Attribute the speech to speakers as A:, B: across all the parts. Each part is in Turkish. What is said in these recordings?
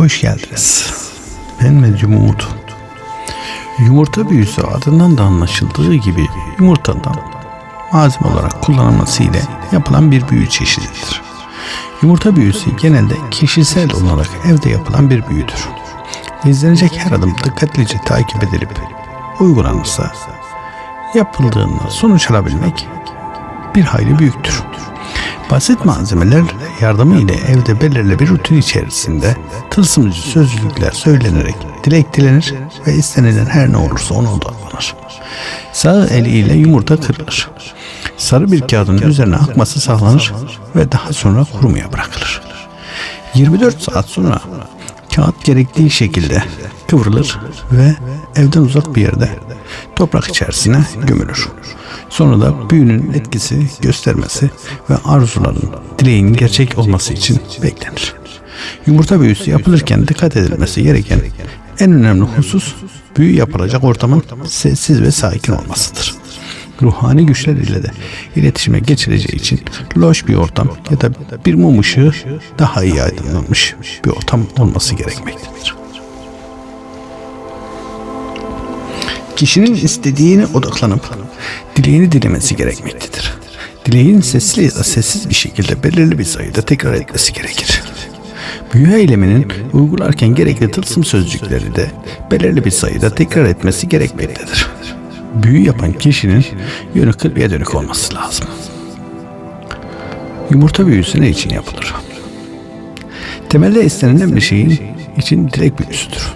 A: Hoş geldiniz. Medyum Umut. Yumurta büyüsü adından da anlaşıldığı gibi yumurtadan malzeme olarak kullanılması ile yapılan bir büyü çeşididir. Yumurta büyüsü genelde kişisel olarak evde yapılan bir büyüdür. İzlenecek her adım dikkatlice takip edilip uygulanırsa yapıldığında sonuç alabilmek bir hayli büyüktür. Basit malzemeler yardımı ile evde belirli bir rutin içerisinde tılsımcı sözcükler söylenerek dilek dilenir ve istenilen her ne olursa ona odaklanır. Sağ eliyle yumurta kırılır. Sarı bir kağıdın üzerine akması sağlanır ve daha sonra kurumaya bırakılır. 24 saat sonra kağıt gerektiği şekilde kıvrılır ve evden uzak bir yerde toprak içerisine gömülür. Sonra da büyünün etkisi göstermesi ve arzuların, dileğin gerçek olması için beklenir. Yumurta büyüsü yapılırken dikkat edilmesi gereken en önemli husus büyü yapılacak ortamın sessiz ve sakin olmasıdır. Ruhani güçler ile de iletişime geçileceği için loş bir ortam ya da bir mum ışığı daha iyi aydınlanmış bir ortam olması gerekmektedir. Kişinin istediğine odaklanıp dileğini dilemesi gerekmektedir. Dileğin sesli ya da sessiz bir şekilde belirli bir sayıda tekrar etmesi gerekir. Büyü eyleminin uygularken gerekli tılsım sözcükleri de belirli bir sayıda tekrar etmesi gerekmektedir. Büyü yapan kişinin yönü kıbleye dönük olması lazım. Yumurta büyüsü ne için yapılır? Temelde istenilen bir şeyin için dilek büyüsüdür.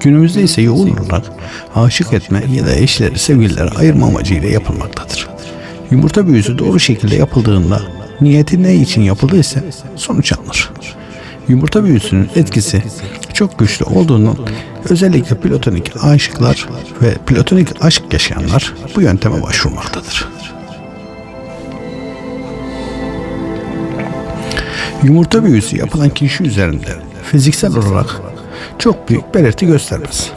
A: Günümüzde ise yoğun olarak aşık etme ya da eşleri sevgilileri ayırma amacıyla yapılmaktadır. Yumurta büyüsü doğru şekilde yapıldığında niyeti ne için yapıldıysa sonuç alınır. Yumurta büyüsünün etkisi çok güçlü olduğundan özellikle platonik aşıklar ve platonik aşk yaşayanlar bu yönteme başvurmaktadır. Yumurta büyüsü yapılan kişi üzerinde fiziksel olarak çok büyük belirti göstermez.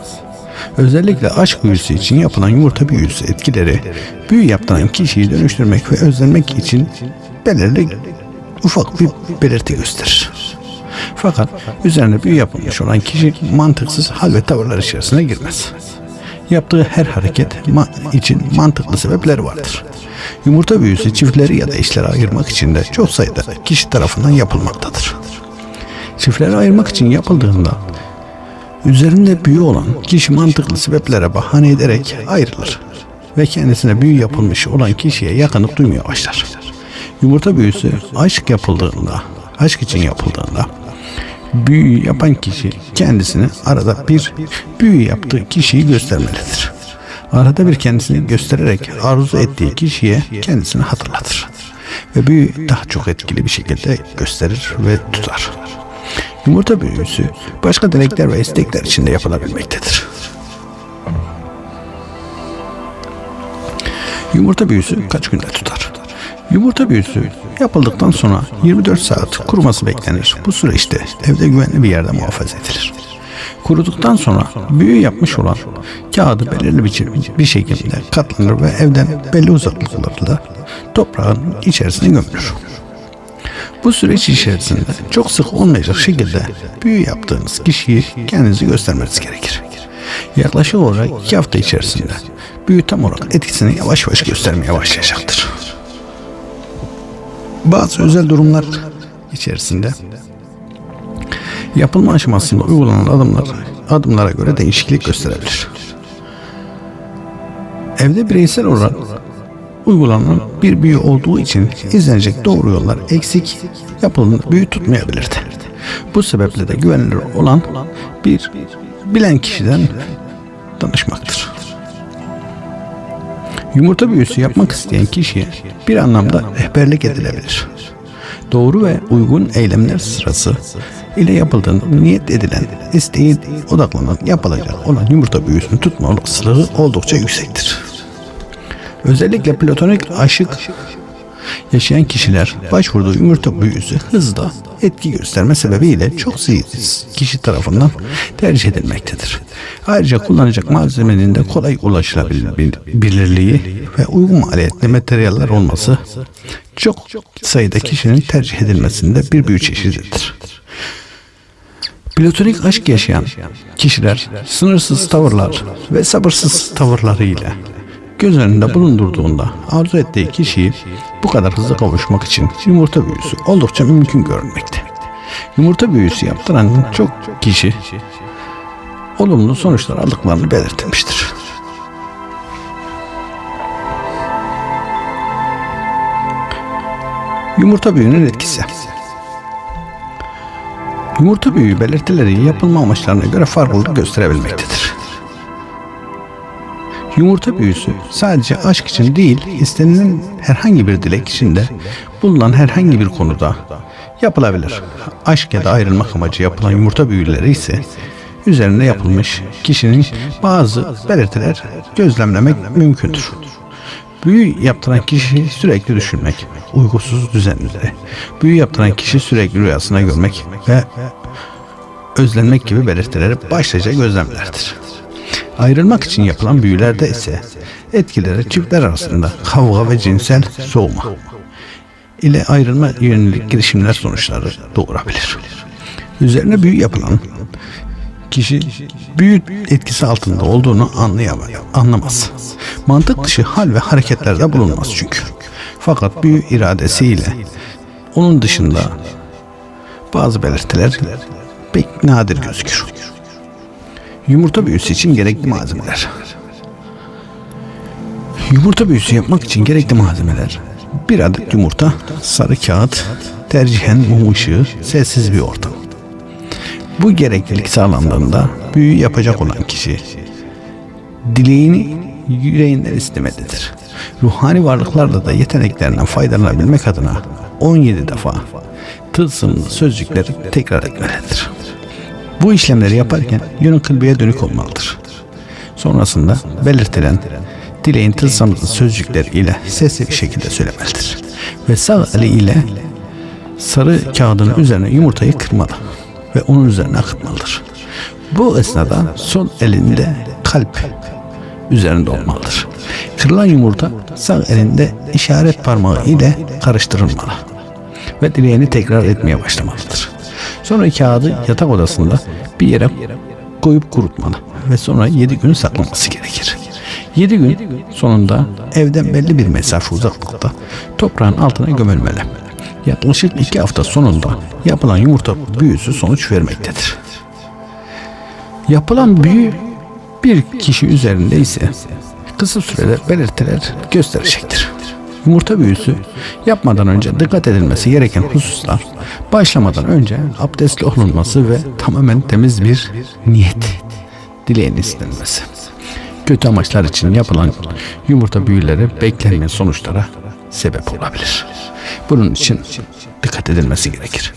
A: Özellikle aşk büyüsü için yapılan yumurta büyüsü etkileri büyü yaptıran kişiyi dönüştürmek ve özlenmek için belirli ufak bir belirti gösterir. Fakat üzerine büyü yapılmış olan kişi mantıksız hal ve tavırlar içerisine girmez. Yaptığı her hareket ma- için mantıklı sebepleri vardır. Yumurta büyüsü çiftleri ya da eşleri ayırmak için de çok sayıda kişi tarafından yapılmaktadır. Çiftleri ayırmak için yapıldığında üzerinde büyü olan kişi mantıklı sebeplere bahane ederek ayrılır ve kendisine büyü yapılmış olan kişiye yakınlık duymaya başlar. Yumurta büyüsü aşk yapıldığında, aşk için yapıldığında büyü yapan kişi kendisini arada bir büyü yaptığı kişiyi göstermelidir. Arada bir kendisini göstererek arzu ettiği kişiye kendisini hatırlatır. Ve büyü daha çok etkili bir şekilde gösterir ve tutar. Yumurta büyüsü başka dilekler ve istekler içinde yapılabilmektedir. Yumurta büyüsü kaç günde tutar? Yumurta büyüsü yapıldıktan sonra 24 saat kuruması beklenir. Bu süreçte evde güvenli bir yerde muhafaza edilir. Kuruduktan sonra büyü yapmış olan kağıdı belirli bir, bir şekilde katlanır ve evden belli uzaklıklarla toprağın içerisine gömülür. Bu süreç içerisinde çok sık olmayacak şekilde büyü yaptığınız kişiyi kendinizi göstermeniz gerekir. Yaklaşık olarak iki hafta içerisinde büyü tam olarak etkisini yavaş yavaş göstermeye başlayacaktır. Bazı özel durumlar içerisinde yapılma aşamasında uygulanan adımlar adımlara göre değişiklik gösterebilir. Evde bireysel olarak uygulanan bir büyü olduğu için izlenecek doğru yollar eksik yapılan büyü tutmayabilirdi. Bu sebeple de güvenilir olan bir bilen kişiden danışmaktır. Yumurta büyüsü yapmak isteyen kişiye bir anlamda rehberlik edilebilir. Doğru ve uygun eylemler sırası ile yapıldığında niyet edilen, isteği odaklanan, yapılacak olan yumurta büyüsünü tutma olasılığı oldukça yüksektir. Özellikle platonik aşık yaşayan kişiler başvurduğu yumurta büyüsü hızla etki gösterme sebebiyle çok sayıda kişi tarafından tercih edilmektedir. Ayrıca kullanacak malzemenin de kolay ulaşılabilirliği ve uygun maliyetli materyaller olması çok sayıda kişinin tercih edilmesinde bir büyü çeşididir. Platonik aşk yaşayan kişiler sınırsız tavırlar ve sabırsız tavırlarıyla göz önünde bulundurduğunda arzu ettiği kişiyi bu kadar hızlı kavuşmak için yumurta büyüsü oldukça mümkün görünmekte. Yumurta büyüsü yaptıran çok kişi olumlu sonuçlar aldıklarını belirtmiştir. Yumurta büyünün etkisi. Yumurta büyüğü belirtileri yapılma amaçlarına göre farklılık gösterebilmektedir. Yumurta büyüsü sadece aşk için değil, istenilen herhangi bir dilek içinde bulunan herhangi bir konuda yapılabilir. Aşk ya da ayrılmak amacı yapılan yumurta büyüleri ise üzerinde yapılmış kişinin bazı belirtiler gözlemlemek mümkündür. Büyü yaptıran kişi sürekli düşünmek, uykusuz düzenli. Büyü yaptıran kişi sürekli rüyasına görmek ve özlenmek gibi belirtileri başlıca gözlemlerdir. Ayrılmak için yapılan büyülerde ise etkileri çiftler arasında kavga ve cinsel soğuma ile ayrılma yönelik girişimler sonuçları doğurabilir. Üzerine büyü yapılan kişi büyü etkisi altında olduğunu anlayamaz. Mantık dışı hal ve hareketlerde bulunmaz çünkü. Fakat büyü iradesiyle onun dışında bazı belirtiler pek nadir gözükür. Yumurta büyüsü için gerekli malzemeler. Yumurta büyüsü yapmak için gerekli malzemeler. Bir adet yumurta, sarı kağıt, tercihen mum ışığı, sessiz bir ortam. Bu gereklilik sağlandığında büyü yapacak olan kişi dileğini yüreğinden istemelidir. Ruhani varlıklarla da yeteneklerinden faydalanabilmek adına 17 defa tılsımlı sözcükleri tekrar etmelidir. Bu işlemleri yaparken yönü kılbeye dönük olmalıdır. Sonrasında belirtilen dileğin tılsımlı sözcükler ile sesli bir şekilde söylemelidir. Ve sağ eli ile sarı kağıdın üzerine yumurtayı kırmalı ve onun üzerine akıtmalıdır. Bu esnada sol elinde kalp üzerinde olmalıdır. Kırılan yumurta sağ elinde işaret parmağı ile karıştırılmalı ve dileğini tekrar etmeye başlamalıdır. Sonra kağıdı yatak odasında bir yere koyup kurutmalı ve sonra 7 gün saklaması gerekir. 7 gün sonunda evden belli bir mesafe uzaklıkta toprağın altına gömülmeli. Yaklaşık 2 hafta sonunda yapılan yumurta büyüsü sonuç vermektedir. Yapılan büyü bir kişi üzerinde ise kısa sürede belirtiler gösterecektir. Yumurta büyüsü yapmadan önce dikkat edilmesi gereken hususlar başlamadan önce abdestli olunması ve tamamen temiz bir niyet dileğin istenmesi. Kötü amaçlar için yapılan yumurta büyüleri beklenmeyen sonuçlara sebep olabilir. Bunun için dikkat edilmesi gerekir.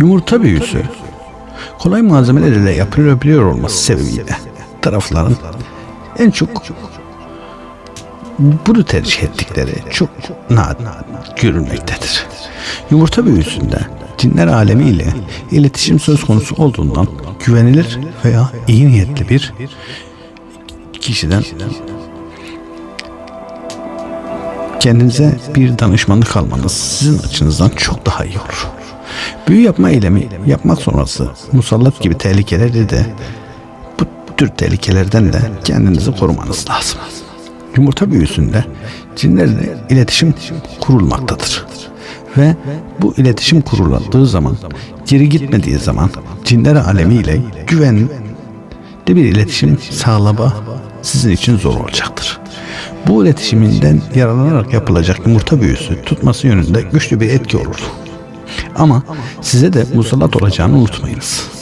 A: Yumurta büyüsü kolay malzemelerle yapılabiliyor olması sebebiyle tarafların en çok bunu tercih ettikleri çok nadir görülmektedir. Yumurta büyüsünde cinler alemiyle iletişim söz konusu olduğundan güvenilir veya iyi niyetli bir kişiden kendinize bir danışmanlık almanız sizin açınızdan çok daha iyi olur. Büyü yapma eylemi yapmak sonrası musallat gibi tehlikeleri de tür tehlikelerden de kendinizi korumanız lazım. Yumurta büyüsünde cinlerle iletişim kurulmaktadır. Ve bu iletişim kurulandığı zaman, geri gitmediği zaman cinler alemiyle güvenli bir iletişim sağlama sizin için zor olacaktır. Bu iletişiminden yararlanarak yapılacak yumurta büyüsü tutması yönünde güçlü bir etki olur. Ama size de musallat olacağını unutmayınız.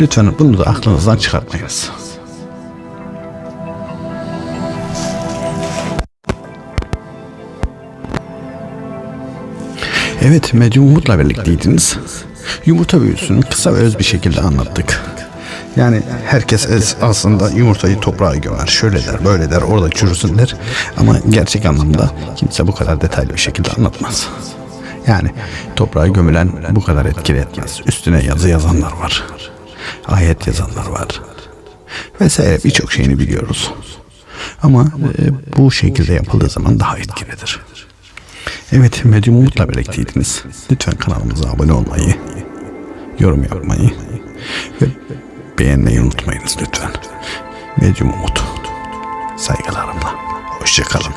A: Lütfen bunu da aklınızdan çıkartmayınız. Evet, Medyum Umut'la birlikteydiniz. Yumurta büyüsünü kısa ve öz bir şekilde anlattık. Yani herkes aslında yumurtayı toprağa gömer. Şöyle der, böyle der, orada çürüsün der. Ama gerçek anlamda kimse bu kadar detaylı bir şekilde anlatmaz. Yani toprağa gömülen bu kadar etkili etmez. Üstüne yazı yazanlar var. Ayet yazanlar var. Vesaire birçok şeyini biliyoruz. Ama e, bu şekilde yapıldığı zaman daha etkilidir. Evet Medyum Umut'la birlikteydiniz. Lütfen kanalımıza abone olmayı, yorum yapmayı ve beğenmeyi unutmayınız lütfen. Medyum Umut. Saygılarımla. Hoşçakalın.